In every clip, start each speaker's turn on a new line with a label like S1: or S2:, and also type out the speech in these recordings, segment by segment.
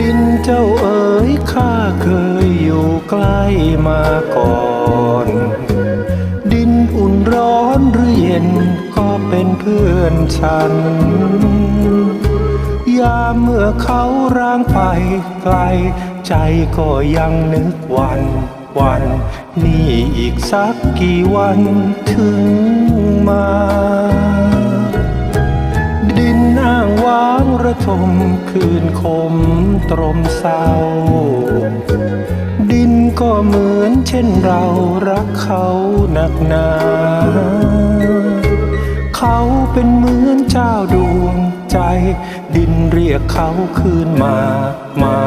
S1: ดินเจ้าเอ๋ยข้าเคยอยู่ใกล้มาก่อน ดินอุ่นร้อนหรือเย็นก็เป็นเพื่อนฉัน ยามเมื่อเขาร่างไปไกล ใจก็ยังนึกวันวัน นี่อีกสักกี่วันถึงมาางว้างระทมคืนคมตรมเศร้า ดินก็เหมือนเช่นเรารักเขาหนักหนา เขาเป็นเหมือนเจ้าดวงใจ ดินเรียกเขาคืนมา มา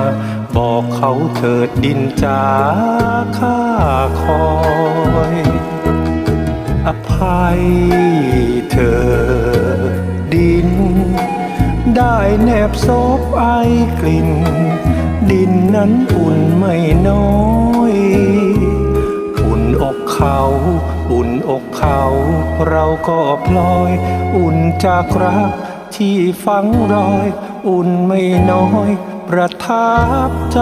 S1: บอกเขาเถิดดินจ้าข้าคอย อภัยเธอดิน ได้แนบซบไอกลิ่น ดินนั้นอุ่นไม่น้อยอุ่นอกเขา อุ่นอกเขา เราก็พลอย อุ่นจากรักที่ฝังรอย อุ่นไม่น้อย ประทับใจ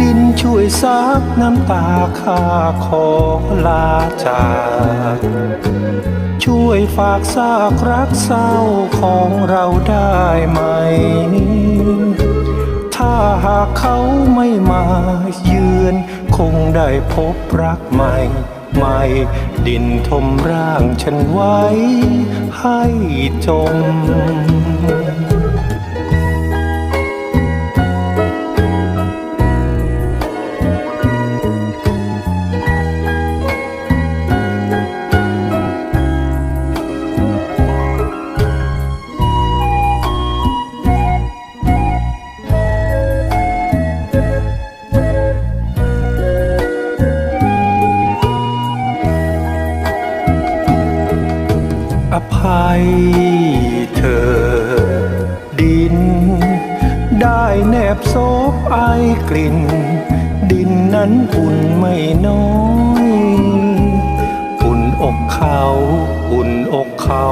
S1: ดินช่วยซับน้ำตาข้าขอลาจาก ช่วยฝากซากรักเศร้าของเราได้ไหม ถ้าหากเขาไม่มาเยือน คงได้พบรักใหม่ใหม่ ดินทมร่างฉันไว้ให้จม เธอ ดิน ได้แนบซบไอกลิ่น ดินนั้นอุ่นไม่น้อยอุ่นอกเขาอุ่นอกเขา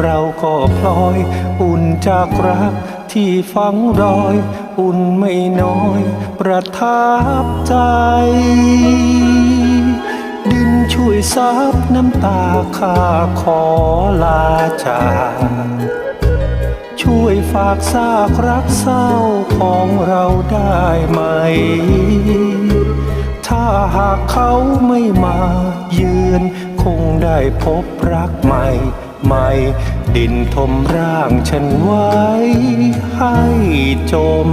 S1: เราก็พลอย อุ่นจากรักที่ฝังรอย อุ่นไม่น้อย ประทับใจ ช่วยซับน้ำตาข้าขอลาจากช่วยฝากซากรักเศร้าของเราได้ไหม ถ้าหากเขาไม่มาเยือนคงได้พบรักใหม่ใหม่ ดินทมร่างฉันไว้ให้จม